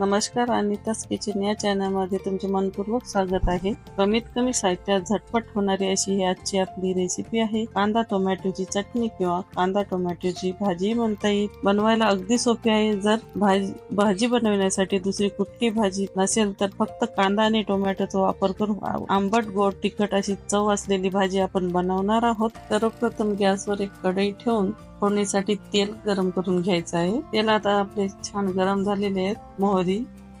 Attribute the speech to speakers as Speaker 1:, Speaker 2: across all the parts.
Speaker 1: नमस्कार अनिताच किचन या चॅनलमध्ये तुमचे मनपूर्वक स्वागत आहे. कमीत कमी साहित्यात झटपट होणारी अशी ही आजची आपली रेसिपी आहे. कांदा टोमॅटोची चटणी किंवा कांदा टोमॅटोची भाजी म्हणता येईल. बनवायला अगदी सोपी आहे. जर भाजी भाजी बनवण्यासाठी दुसरी कुठली भाजी नसेल तर फक्त कांदा आणि टोमॅटोचा वापर करून आंबट गोड तिखट अशी चव असलेली भाजी आपण बनवणार आहोत. सर्वप्रथम गॅसवर एक कढई ठेवून फोडणीसाठी तेल गरम करून घ्यायचं आहे. तेल आता आपले छान गरम झालेले आहेत. मोहरी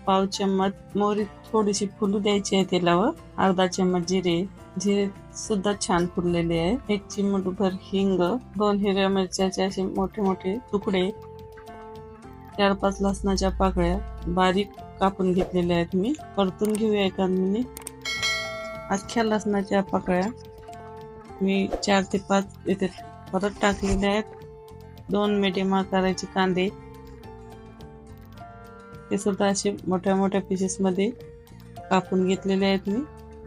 Speaker 1: पाव चम्मच मोहरी थोडीशी फुलू द्यायची आहे तेलावर. अर्धा चम्मच जिरे जिरे सुद्धा छान फुललेले आहे. एक चिमूटभर हिंग दोन हिरव्या मिरच्याचे असे मोठे मोठे तुकडे चार पाच लसणाच्या पाकळ्या बारीक कापून घेतलेल्या आहेत मी. परतून घेऊया एका मिनिट. अख्ख्या लसणाच्या पाकळ्या मी चार ते पाच इथे परत टाकलेल्या आहेत. दोन मिडियम आकाराचे कांदे ते सुद्धा असे मोठ्या मोठ्या पिसेसमध्ये कापून घेतलेले आहेत मी.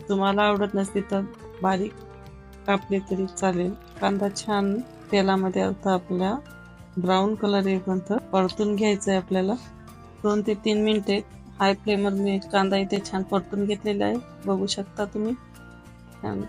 Speaker 1: तुम्हाला आवडत नसते तर बारीक कापले तरी चालेल. कांदा छान तेलामध्ये आता आपल्या ब्राऊन कलर येईपर्यंत परतून घ्यायचं आहे आपल्याला. दोन ते तीन मिनटे हाय फ्लेमवर मी कांदा इथे छान परतून घेतलेला आहे. बघू शकता तुम्ही. छान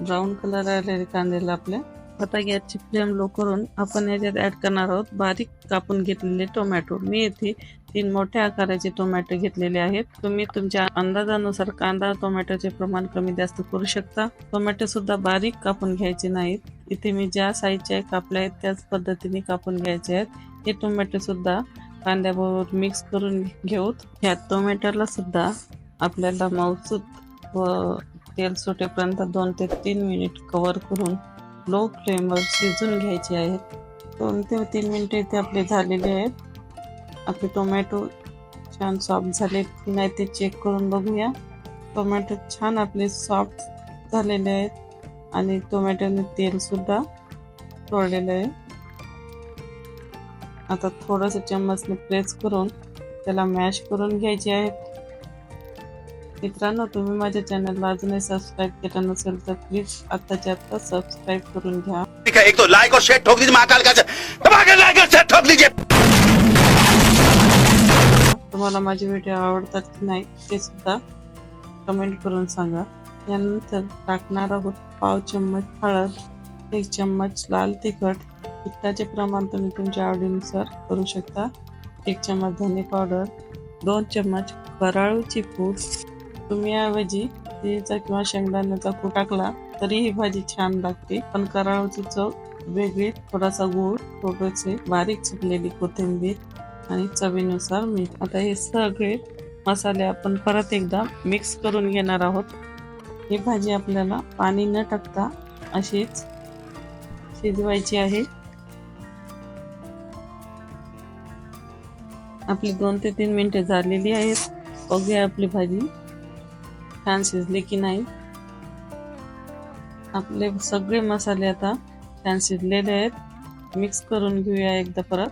Speaker 1: ब्राऊन कलर आलेले कांद्याला आपल्या. आता गॅसची फ्लेम लो करून आपण याच्यात ऍड करणार आहोत. बारीक कापून घेतलेले टोमॅटो मी येथे तीन मोठ्या आकाराचे टोमॅटो घेतलेले आहेत. तुम्ही तुमच्या अंदाजानुसार कांदा टोमॅटोचे प्रमाण कमी जास्त करू शकता. टोमॅटो सुद्धा बारीक कापून घ्यायचे नाहीत. इथे मी ज्या साईजचे कापले आहेत त्याच पद्धतीने कापून घ्यायचे आहेत. हे टोमॅटो सुद्धा कांद्याबरोबर मिक्स करून घेऊत. ह्या टोमॅटोला सुद्धा आपल्याला मौसूद व तेल सुटेपर्यंत दोन ते तीन मिनिट कव्हर करून लो फ्लेमवर शिजून घ्यायचे आहेत दोन ते तीन मिनटं ते आपले झालेले आहेत. आपले टोमॅटो छान सॉफ्ट झाले. की नाही ते चेक करून बघूया. टोमॅटो छान आपले सॉफ्ट झालेले आहेत. आणि टोमॅटोने तेलसुद्धा तोडलेलं सोडलेलं आहे. आता थोडंसं चम्मचने प्रेस करून त्याला मॅश करून घ्यायचे आहेत. मित्रांनो तुम्ही माझ्या चॅनलला अजूनही सबस्क्राईब केलं नसेल तर प्लीज आत्ताच्या आत्ता सबस्क्राईब करून घ्या.
Speaker 2: ठीक है एक तो लाइक और शेयर ठोक दीजिए महाकाल का धमाके लाइक और शेयर ठोक दीजिए।
Speaker 1: तुम्हाला माझे व्हिडिओ आवडतात की नाही ते सुद्धा कमेंट करून सांगा. यानंतर टाकणार आहोत पाव चम्मच हळद एक चम्मच लाल तिखट. तिखटाचे प्रमाण तुम्ही तुमच्या आवडीनुसार करू शकता. एक चम्मच धने पावडर दोन चम्मच कराळूची पूड तुम्ही ऐवजी तिळीचा किंवा शेंगदाण्याचा कूट टाकला तरी ही भाजी छान लागते. पण कराळची चव वेगळी थोडासा गूळ थोडेसे बारीक चिरलेली कोथिंबीर आणि चवीनुसार मीठ. आता हे सगळे मसाले आपण परत एकदा मिक्स करून घेणार आहोत. ही भाजी आपल्याला पाणी न टाकता अशीच शिजवायची आहे. आपली दोन ते तीन मिनिटे झालेली आहेत. बघूया आपली भाजी छान शिजले की नाही. आपले सगळे मसाले आता छान शिजलेले आहेत. मिक्स करून घेऊया एकदा परत.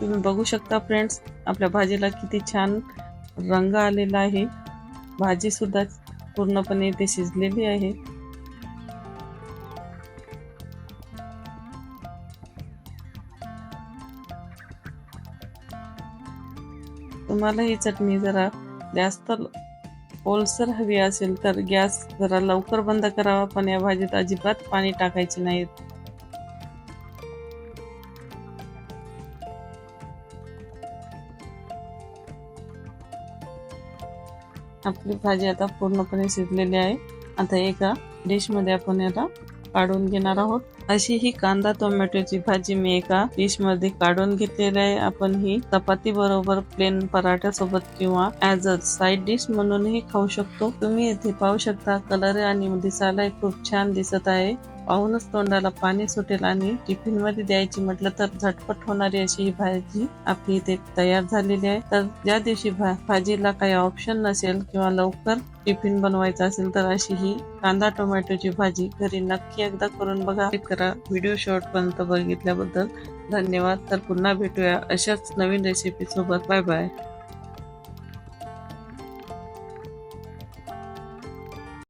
Speaker 1: तुम्ही बघू शकता फ्रेंड्स आपल्या भाजीला किती छान रंग आलेला आहे. भाजी सुद्धा पूर्णपणे इथे शिजलेली आहे. तुम्हाला ही चटणी जरा जास्त ओलसर हवी असेल तर गॅस जरा लवकर बंद करावा पण या भाजीत अजिबात पाणी टाकायचे नाहीत. आपली भाजी आता पूर्णपणे शिजलेली आहे. आता एका डिशमध्ये आपण याला काढून घेणार आहोत. अशी ही कांदा टोमॅटोची भाजी मी एका डिशमध्ये काढून घेतलेली आहे. आपण ही चपाती बरोबर प्लेन पराठ्या सोबत किंवा ऍज अ साईड डिश म्हणूनही खाऊ शकतो. तुम्ही येथे पाहू शकता कलर आणि दिसायला खूप छान दिसत आहे. पाहूनच तोंडाला पाणी सुटेल आणि टिफिनमध्ये द्यायची म्हटलं तर झटपट होणारी अशी ही भाजी आपली इथे तयार झालेली आहे. तर ज्या दिवशी भा- भाजीला काही ऑप्शन नसेल किंवा लवकर टिफिन बनवायचा असेल तर अशी ही कांदा टोमॅटोची भाजी घरी नक्की एकदा करून बघा. करा. व्हिडिओ शॉर्ट पर्यंत बघितल्याबद्दल धन्यवाद. तर पुन्हा भेटूया अशाच नवीन रेसिपी सोबत. Bye bye